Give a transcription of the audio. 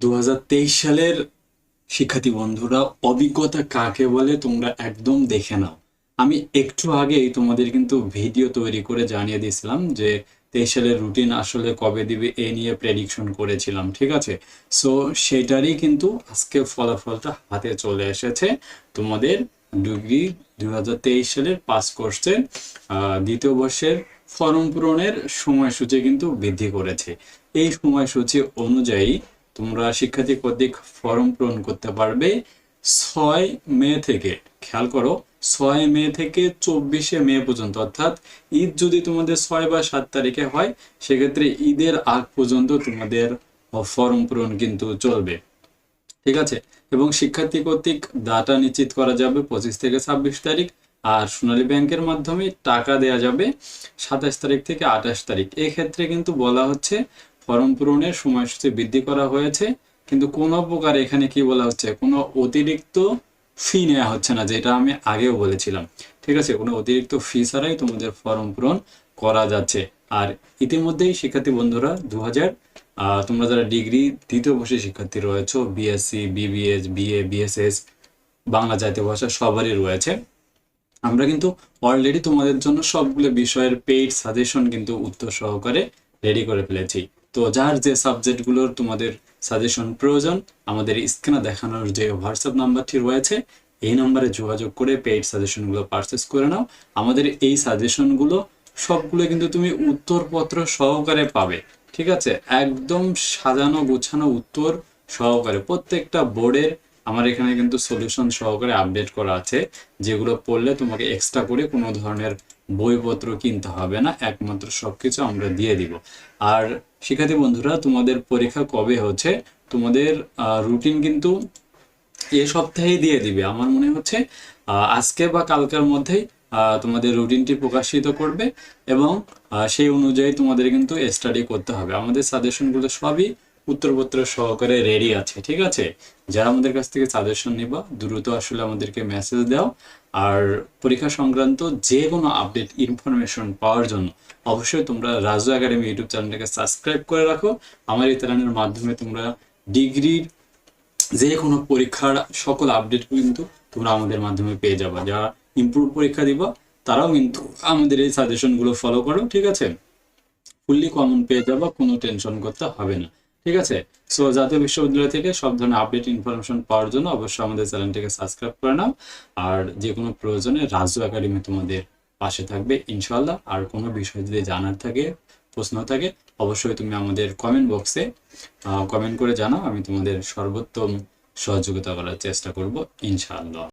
দু হাজার তেইশ সালের শিক্ষার্থী বন্ধুরা, অভিজ্ঞতা কাকে বলে তোমরা একদম দেখে নাও। আমি একটু আগেই তোমাদের কিন্তু ভিডিও তৈরি করে জানিয়ে দিয়েছিলাম যে তেইশ সালের রুটিন আসলে কবে দিবে এ নিয়ে প্রেডিকশন করেছিলাম, ঠিক আছে? সো সেটারই কিন্তু আজকে ফলাফলটা হাতে চলে এসেছে তোমাদের ডিগ্রি দুই সালের পাস কোর্সে দ্বিতীয় বর্ষের ফর্ম পূরণের সময়সূচি কিন্তু বৃদ্ধি করেছে। এই সময়সূচি অনুযায়ী তোমরা শিক্ষার্থী কর্তৃক ফর্ম পূরণ করতে পারবে ছয় মে থেকে, খেয়াল করো, ছয় মে থেকে চব্বিশে মে পর্যন্ত, অর্থাৎ ঈদ যদি তোমাদের ছয় বা সাত তারিখে হয়, সেক্ষেত্রে ঈদের আগ পর্যন্ত তোমাদের ফর্ম পূরণ কিন্তু চলবে। ঠিক আছে? এবং শিক্ষার্থী কর্তৃক ডাটা নিশ্চিত করা যাবে পঁচিশ থেকে ছাব্বিশ তারিখ, আর সোনালী ব্যাংকের মাধ্যমে টাকা দেওয়া যাবে সাতাশ তারিখ থেকে আঠাশ তারিখ। এক্ষেত্রে কিন্তু বলা হচ্ছে ফর্ম পূরণের সময়সূচি বৃদ্ধি করা হয়েছে, কিন্তু কোনো প্রকার এখানে কি বলা হচ্ছে, কোনো অতিরিক্ত ফি নেওয়া হচ্ছে না, যেটা আমি আগেও বলেছিলাম। ঠিক আছে, কোনো অতিরিক্ত ফি ছাড়াই তোমাদের ফর্ম পূরণ করা যাচ্ছে। আর ইতিমধ্যেই শিক্ষার্থী বন্ধুরা দু হাজার তোমরা যারা ডিগ্রি দ্বিতীয় বর্ষের শিক্ষার্থী রয়েছে BSc BBS BA BSS Bangla জাতীয় ভাষা সবারই রয়েছে। আমরা কিন্তু অলরেডি তোমাদের জন্য সবগুলো বিষয়ের পেইড সাজেশন কিন্তু উত্তর সহকারে রেডি করে ফেলেছি। তো যার যে সাবজেক্টগুলোর তোমাদের সাজেশন প্রয়োজন, আমাদের স্ক্রিনে দেখানোর যে হোয়াটসঅ্যাপ নাম্বারটি রয়েছে, এই নাম্বারে যোগাযোগ করে পেইড সাজেশনগুলো পারচেস করে নাও। আমাদের এই সাজেশনগুলো সবগুলো কিন্তু তুমি উত্তরপত্র সহকারে পাবে, ঠিক আছে? একদম সাজানো গোছানো উত্তর সহকারে। প্রত্যেকটা বোর্ডের আমার এখানে কিন্তু সলিউশন সহকারে আপডেট করা আছে, যেগুলো পড়লে তোমাকে এক্সট্রা করে কোনো ধরনের বইপত্র কিনতে হবে না, একমাত্র সবকিছু আমরা দিয়ে দিব। আর শিক্ষার্থী বন্ধুরা, তোমাদের পরীক্ষা কবে হচ্ছে? তোমাদের রুটিন কিন্তু এ সপ্তাহেই দিয়ে দিবে। আমার মনে হচ্ছে আজকে বা কালকের মধ্যেই তোমাদের রুটিনটি প্রকাশিত করবে এবং সেই অনুযায়ী তোমাদের কিন্তু স্টাডি করতে হবে। আমাদের সাজেশনগুলো সবই উত্তরপত্র সহকারে রেডি আছে, ঠিক আছে? যারা আমাদের কাছ থেকে সাজেশন নিবা, দ্রুত আসলে আমাদেরকে মেসেজ দাও। আর পরীক্ষা সংক্রান্ত যে কোনো আপডেট ইনফরমেশন পাওয়ার জন্য অবশ্যই তোমরা রাজু একাডেমি ইউটিউব চ্যানেলটাকে সাবস্ক্রাইব করে রাখো। আমার এই চ্যানেলের মাধ্যমে তোমরা ডিগ্রির যে কোনো পরীক্ষার সকল আপডেট কিন্তু তোমরা আমাদের মাধ্যমে পেয়ে যাবে। যারা ইমপ্রুভ পরীক্ষা দিবা, তারাও কিন্তু আমাদের এই সাজেশনগুলো ফলো করো, ঠিক আছে? ফুললি কমন পেয়ে যাবা, কোনো টেনশন করতে হবে না। ঠিক আছে? সো জাতীয় বিশ্ববিদ্যালয় থেকে সব ধরনের আপডেট ইনফরমেশন পাওয়ার জন্য অবশ্যই আমাদের চ্যানেলটিকে সাবস্ক্রাইব করে নাও। আর যে কোনো প্রয়োজনে রাজু একাডেমি তোমাদের পাশে থাকবে ইনশাল্লাহ আর কোনো বিষয় যদি জানার থাকে, প্রশ্ন থাকে, অবশ্যই তুমি আমাদের কমেন্ট বক্সে কমেন্ট করে জানাও। আমি তোমাদের সর্বোত্তম সহযোগিতা করার চেষ্টা করব, ইনশাআল্লাহ।